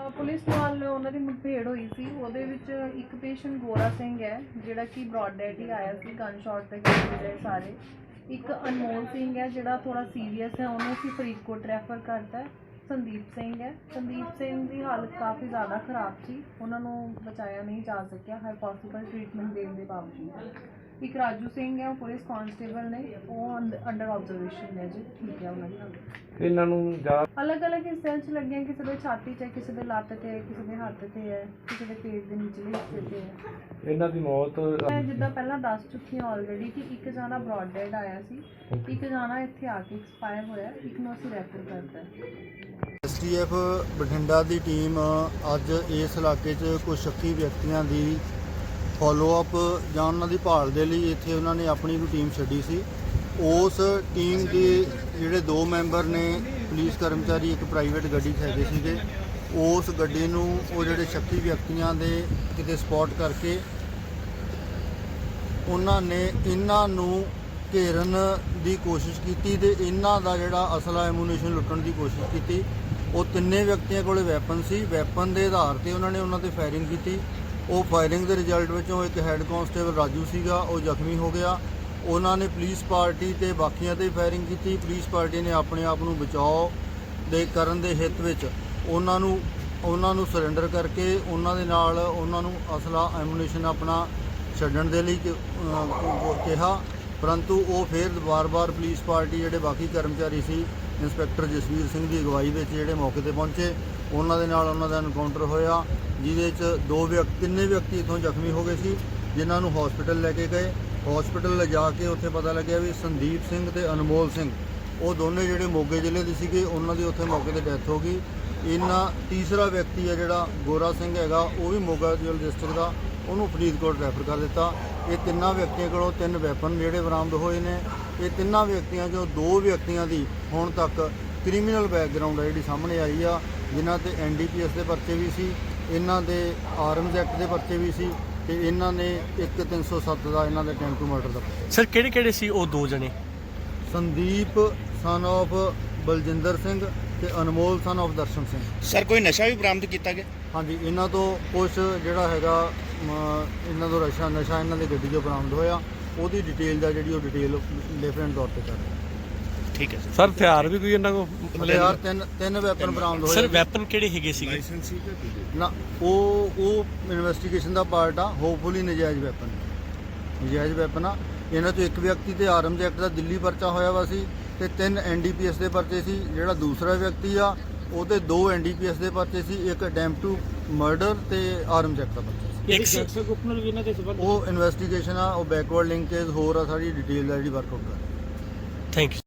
ਉਹਨਾਂ ਦੀ ਮੁਠਭੇੜ ਹੋਈ ਸੀ। ਉਹਦੇ ਵਿੱਚ ਇੱਕ ਪੇਸ਼ੈਂਟ ਗੋਰਾ ਸਿੰਘ ਹੈ, ਜਿਹੜਾ ਕਿ ਬ੍ਰੌਡ ਡੈਡ ਹੀ ਆਇਆ ਸੀ ਗਨ ਸ਼ਾਟ ਤੇ ਗਏ ਸਾਰੇ। ਇੱਕ ਅਨਮੋਲ ਸਿੰਘ ਹੈ, ਜਿਹੜਾ ਥੋੜਾ ਸੀਰੀਅਸ ਹੈ, ਉਹਨੂੰ ਅਸੀਂ ਫਰੀਦਕੋਟ ਰੈਫਰ ਕਰਤਾ ਹੈ। ਸੰਦੀਪ ਸਿੰਘ ਹੈ। ਸੰਦੀਪ ਸਿੰਘ ਦੀ ਹਾਲਤ ਕਾਫੀ ਜ਼ਿਆਦਾ ਖਰਾਬ ਸੀ। ਉਹਨਾਂ ਨੂੰ ਬਚਾਇਆ ਨਹੀਂ ਜਾ ਸਕਿਆ, ਹਰ ਪੋਸੀਬਲ ਟ੍ਰੀਟਮੈਂਟ ਦੇਣ ਦੇ ਬਾਵਜੂਦ। ਇੱਕ ਰਾਜੂ ਸਿੰਘ ਹੈ ਉਹ ਪੁਲਿਸ ਕਾਂਸਟੇਬਲ ਨੇ ਉਹ ਅੰਡਰ ਆਬਜ਼ਰਵੇਸ਼ਨ ਨੇ ਜੀ ਠੀਕ ਹੈ ਉਹਨਾਂ ਦੀ। ਇਹਨਾਂ ਨੂੰ ਜਾ ਅਲੱਗ-ਅਲੱਗ ਹਿੱਸਿਆਂ 'ਚ ਲੱਗੀਆਂ ਕਿਸੇ ਦੇ ਛਾਤੀ 'ਚ ਹੈ ਕਿਸੇ ਦੇ ਲੱਤ ਤੇ ਹੈ ਕਿਸੇ ਦੇ ਹੱਥ ਤੇ ਹੈ ਕਿਸੇ ਦੇ ਪੇਟ ਦੇ ਨਿਚਲੇ ਹਿੱਸੇ ਤੇ ਹੈ। ਇਹਨਾਂ ਦੀ ਮੌਤ ਮੈਂ ਜਿੱਦਾਂ ਪਹਿਲਾਂ ਦੱਸ ਚੁੱਕੀ ਹਾਂ ਆਲਰੇਡੀ ਕਿ ਇੱਕ ਜਾਣਾ ਬ੍ਰੌਡ ਡੈਡ ਆਇਆ ਸੀ ਇੱਕ ਜਾਣਾ ਇੱਥੇ ਆ ਕੇ ਐਕਸਪਾਇਰ ਹੋਇਆ ਇੱਕ ਨੂੰ ਅਸੀਂ ਰੈਫਰ ਕਰਤਾ। ਹੈ ਐਸਟੀਐਫ ਬਠਿੰਡਾ ਦੀ ਟੀਮ ਅੱਜ ਇਸ ਇਲਾਕੇ 'ਚ ਕੁਝ ਸ਼ੱਕੀ ਵਿਅਕਤੀਆਂ ਦੀ ਫਾਲੋ ਅਪ ਜਾਂ ਉਹਨਾਂ ਦੀ ਭਾਲ ਦੇ ਲਈ ਇੱਥੇ ਉਹਨਾਂ ਨੇ ਆਪਣੀ ਵੀ ਟੀਮ ਛੱਡੀ ਸੀ। ਉਸ ਟੀਮ ਦੇ ਜਿਹੜੇ ਦੋ ਮੈਂਬਰ ਨੇ ਪੁਲਿਸ ਕਰਮਚਾਰੀ, ਇੱਕ ਪ੍ਰਾਈਵੇਟ ਗੱਡੀ 'ਚ ਹੈਗੇ ਸੀਗੇ। ਉਸ ਗੱਡੀ ਨੂੰ ਉਹ ਜਿਹੜੇ ਸ਼ੱਕੀ ਵਿਅਕਤੀਆਂ ਦੇ ਕਿਤੇ ਸਪੌਟ ਕਰਕੇ ਉਹਨਾਂ ਨੇ ਇਹਨਾਂ ਨੂੰ ਘੇਰਨ ਦੀ ਕੋਸ਼ਿਸ਼ ਕੀਤੀ ਤੇ ਇਹਨਾਂ ਦਾ ਜਿਹੜਾ ਅਸਲਾ ਐਮੂਨੇਸ਼ਨ ਲੁੱਟਣ ਦੀ ਕੋਸ਼ਿਸ਼ ਕੀਤੀ। ਉਹ ਤਿੰਨੇ ਵਿਅਕਤੀਆਂ ਕੋਲੇ ਵੈਪਨ ਸੀ। ਵੈਪਨ ਦੇ ਆਧਾਰ ਤੇ ਉਹਨਾਂ ਨੇ ਉਹਨਾਂ ਤੇ ਫਾਇਰਿੰਗ ਕੀਤੀ। ਉਹ ਫਾਇਰਿੰਗ ਦੇ ਰਿਜ਼ਲਟ ਵਿੱਚੋਂ ਇੱਕ ਹੈੱਡ ਕਾਂਸਟੇਬਲ ਰਾਜੂ ਸੀਗਾ, ਉਹ ਜ਼ਖਮੀ ਹੋ ਗਿਆ। ਉਹਨਾਂ ਨੇ ਪੁਲਿਸ ਪਾਰਟੀ ਤੇ ਬਾਕੀਆਂ ਤੇ ਫਾਇਰਿੰਗ ਕੀਤੀ। ਪੁਲਿਸ ਪਾਰਟੀ ਨੇ ਆਪਣੇ ਆਪ ਨੂੰ ਬਚਾਓ ਦੇ ਕਰਨ ਦੇ ਹਿੱਤ ਵਿੱਚ ਉਹਨਾਂ ਨੂੰ ਉਹਨਾਂ ਨੂੰ ਸਰੈਂਡਰ ਕਰਕੇ ਉਹਨਾਂ ਦੇ ਨਾਲ ਉਹਨਾਂ ਨੂੰ ਅਸਲਾ ਐਮੂਨੇਸ਼ਨ ਆਪਣਾ ਛੱਡਣ ਦੇ ਲਈ ਕਿਹਾ। ਪਰੰਤੂ ਉਹ ਫਿਰ ਵਾਰ-ਵਾਰ ਪੁਲਿਸ ਪਾਰਟੀ ਜਿਹੜੇ ਬਾਕੀ ਕਰਮਚਾਰੀ ਸੀ ਇੰਸਪੈਕਟਰ ਜਸਵੀਰ ਸਿੰਘ ਦੀ ਅਗਵਾਈ ਵਿੱਚ ਜਿਹੜੇ ਮੌਕੇ ਤੇ ਪਹੁੰਚੇ, ਉਹਨਾਂ ਦੇ ਨਾਲ ਉਹਨਾਂ ਦਾ ਐਨਕਾਊਂਟਰ ਹੋਇਆ, ਜਿਹਦੇ 'ਚ ਦੋ ਵਿਅਕਤੀ ਤਿੰਨੇ ਵਿਅਕਤੀ ਇਥੋਂ ਜ਼ਖਮੀ ਹੋ ਗਏ ਸੀ, ਜਿਨ੍ਹਾਂ ਨੂੰ ਹਸਪੀਟਲ ਲੈ ਕੇ ਗਏ। ਹਸਪੀਟਲ ਲਿਜਾ ਕੇ ਉੱਥੇ ਪਤਾ ਲੱਗਿਆ ਵੀ ਸੰਦੀਪ ਸਿੰਘ ਤੇ ਅਨਮੋਲ ਸਿੰਘ, ਉਹ ਦੋਨੇ ਜਿਹੜੇ ਮੋਗੇ ਜ਼ਿਲ੍ਹੇ ਦੇ ਸੀਗੇ, ਉਹਨਾਂ ਦੀ ਉੱਥੇ ਮੌਕੇ ਤੇ ਡੈਥ ਹੋ ਗਈ। ਇਹਨਾਂ ਤੀਸਰਾ ਵਿਅਕਤੀ ਹੈ ਜਿਹੜਾ ਗੋਰਾ ਸਿੰਘ ਹੈਗਾ, ਉਹ ਵੀ ਮੋਗਾ ਜ਼ਿਲ੍ਹਾ ਡਿਸਟ੍ਰਿਕਟ ਦਾ, ਉਹਨੂੰ ਫਰੀਦਕੋਟ ਰੈਫਰ ਕਰ ਦਿੱਤਾ। ਇਹ ਤਿੰਨਾਂ ਵਿਅਕਤੀਆਂ ਕੋਲੋਂ ਤਿੰਨ ਵੈਪਨ ਜਿਹੜੇ ਬਰਾਮਦ ਹੋਏ ਨੇ ਇਹ ਤਿੰਨਾਂ ਵਿਅਕਤੀਆਂ ਚੋਂ ਦੋ ਵਿਅਕਤੀਆਂ ਦੀ ਹੁਣ ਤੱਕ ਕ੍ਰਿਮੀਨਲ ਬੈਕਗ੍ਰਾਉਂਡ ਹੈ ਜਿਹੜੀ ਸਾਹਮਣੇ ਆਈ ਆ ਜਿਨ੍ਹਾਂ ਤੇ ਐਨਡੀਪੀਐਸ ਦੇ ਪਰਚੇ ਵੀ ਸੀ ਇਹਨਾਂ ਦੇ ਆਰਮਜ਼ ਐਕਟ ਦੇ ਪਰਚੇ ਵੀ ਸੀ ਤੇ ਇਹਨਾਂ ਨੇ ਇੱਕ 307 ਦਾ ਇਹਨਾਂ ਦੇ ਟੈਂਪੂ ਮਰਡਰ ਦਾ। ਸਰ ਕਿਹੜੇ ਕਿਹੜੇ ਸੀ ਉਹ ਦੋ ਜਣੇ ਸੰਦੀਪ ਸਨ of ਬਲਜਿੰਦਰ ਸਿੰਘ ਤੇ ਅਨਮੋਲ ਸਨ of ਦਰਸ਼ਨ ਸਿੰਘ। ਸਰ ਕੋਈ ਨਸ਼ਾ ਵੀ ਬਰਾਮਦ ਕੀਤਾ ਗਿਆ? ਹਾਂਜੀ ਇਹਨਾਂ ਤੋਂ ਕੁਝ ਜਿਹੜਾ ਹੈਗਾ ਇਹਨਾਂ ਤੋਂ ਨਸ਼ਾ ਨਸ਼ਾ ਇਹਨਾਂ ਦੀ ਗੱਡੀ 'ਚੋਂ ਬਰਾਮਦ ਹੋਇਆ। ਉਹਦੀ ਡਿਟੇਲ ਦਾ ਜਿਹੜੀ ਉਹ ਡਿਟੇਲ ਡਿਫਰੈਂਟ ਤੌਰ ਤੇ ਕਰ ਰਹੇ ਠੀਕ ਹੈ ਸਰ। ਸਰ ਹਥਿਆਰ ਵੀ ਕੋਈ ਇਹਨਾਂ ਕੋ ਹਥਿਆਰ ਤਿੰਨ ਤਿੰਨ ਵੈਪਨ ਬਰਾਮਦ ਸਰ ਹੋਏ ਵੈਪਨ ਕਿਹੜੇ ਹੈਗੇ ਸੀਗੇ? ਨਾ ਉਹ ਉਹ ਇਨਵੈਸਟੀਗੇਸ਼ਨ ਦਾ ਪਾਰਟ ਆ। ਹੋਪਫੁਲੀ ਨਜਾਇਜ਼ ਵੈਪਨ ਨਜਾਇਜ਼ ਵੈਪਨ ਆ। ਇਹਨਾਂ ਤੋਂ ਇੱਕ ਵਿਅਕਤੀ ਤੇ ਆਰਮਜ਼ ਐਕਟ ਦਾ ਦਿੱਲੀ ਪਰਚਾ ਹੋਇਆ ਵਾ ਸੀ। ਤੇ ਤਿੰਨ ਐਨਡੀਪੀਐਸ ਦੇ ਪਰਚੇ ਸੀ ਜਿਹੜਾ ਦੂਸਰਾ ਵਿਅਕਤੀ ਆ ਉਹਦੇ ਦੋ ਐਨਡੀਪੀਐਸ ਦੇ ਪਰਚੇ ਸੀ ਇੱਕ ਅਟੈਂਪਟ ਟੂ ਮਰਡਰ ਤੇ ਆਰਮਜ਼ ਐਕਟ ਦਾ ਪਰਚਾ ਸੀ। ਇੱਕ ਸੀ- ਉਹ ਇਨਵੈਸਟੀਗੇਸ਼ਨ ਆ ਉਹ ਬੈਕਵਰਡ ਲਿੰਕੇਜ ਹੋਰ ਆ ਸਾਰੀ ਡਿਟੇਲ ਆ ਜਿਹੜੀ ਵਰਕਆਊਟ ਕਰ ਰਹੇ ਥੈਂਕ ਯੂ